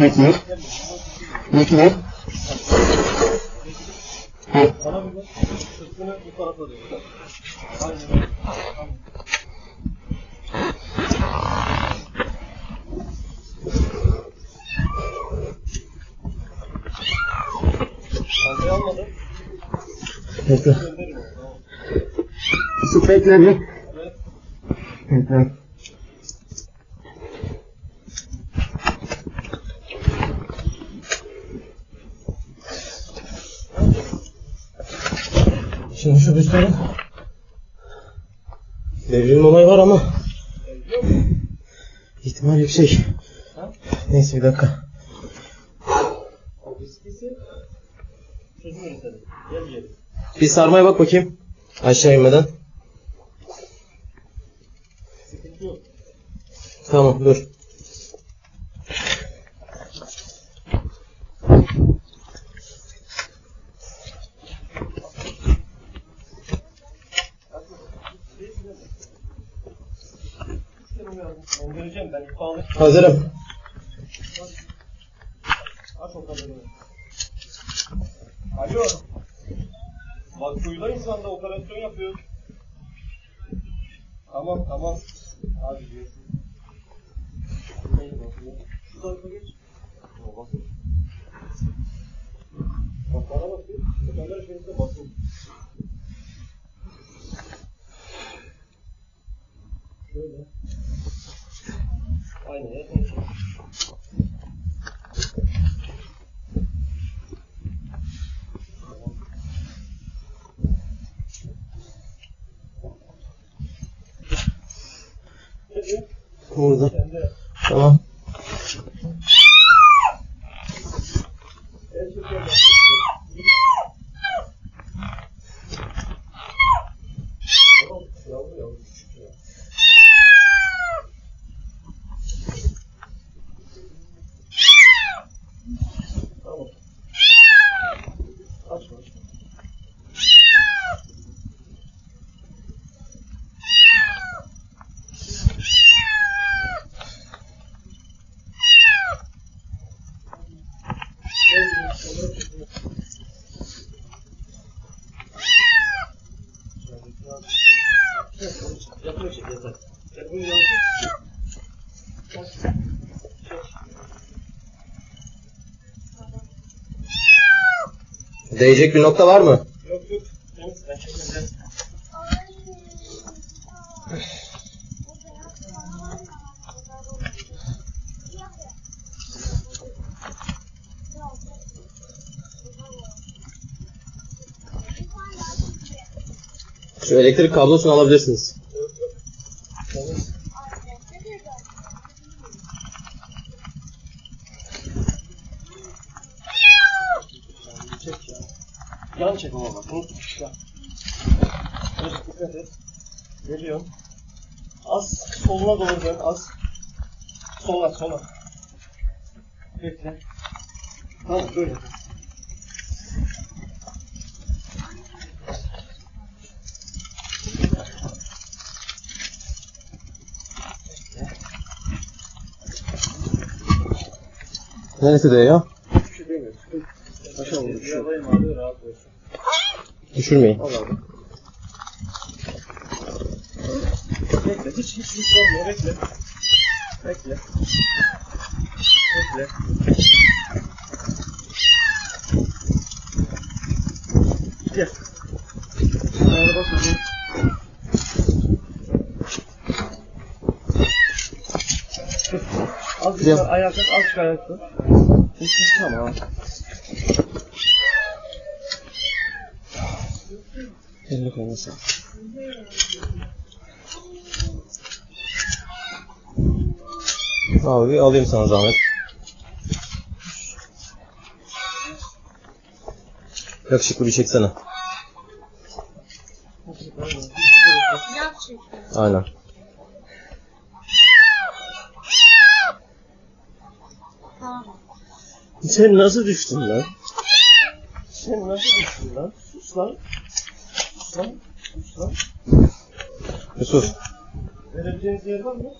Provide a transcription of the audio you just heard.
Bekle. Bekle. Ha. Bana bir bak. Sırtını bu tarafa dön. Aynen. Fazla almadım. Bekle. Yusuf bekle bir. Bekle. Şimdi şu düşlerin devrilme olayı var ama ihtimal yüksek. Ha? Neyse bir dakika. Bir sarmaya bak bakayım. Aşağı inmeden. Tamam dur. Göndereceğim ben ihbarı. Hazırım. Aç o kamerayı. Alo. Bak kuyudayım şu anda operasyon yapıyoruz. Tamam tamam. Hadi diyorsun. Şu tarafa geç. Basın. Bak bana bak. Kamera şerifte basın. Şöyle. Aynen yakın. Burada. Tamam, Yapıyor şey yeter. Telefonu yazdı. Değecek bir nokta var mı? Yok yok. Şu elektrik kablosunu alabilirsiniz. Yan çek ama. Bunu ya. Evet, dikkat et. Geliyorum. Az soluna doğru dön. Az. Sola sola. Bekle. Tamam böyle. Neresi değiyor? Şey demiyor. Aşağı vurdu. Şu. Düşürmeyin. Al abi. Bekle. Hiç hiç hiç olmuyor. Bekle. Bekle. Bekle. Gel. Ayağına bas bakayım. Dur. Az bir ayağa kalk, az bir ayağa kalk. Hiç tamam. Elini koymasın. Abi alayım sana zahmet. Yakışıklı bir çeksene. Aynen. Sen nasıl düştün lan? Sen nasıl düştün lan. Sus lan. Yusuf. Verebileceğiniz yer var mı?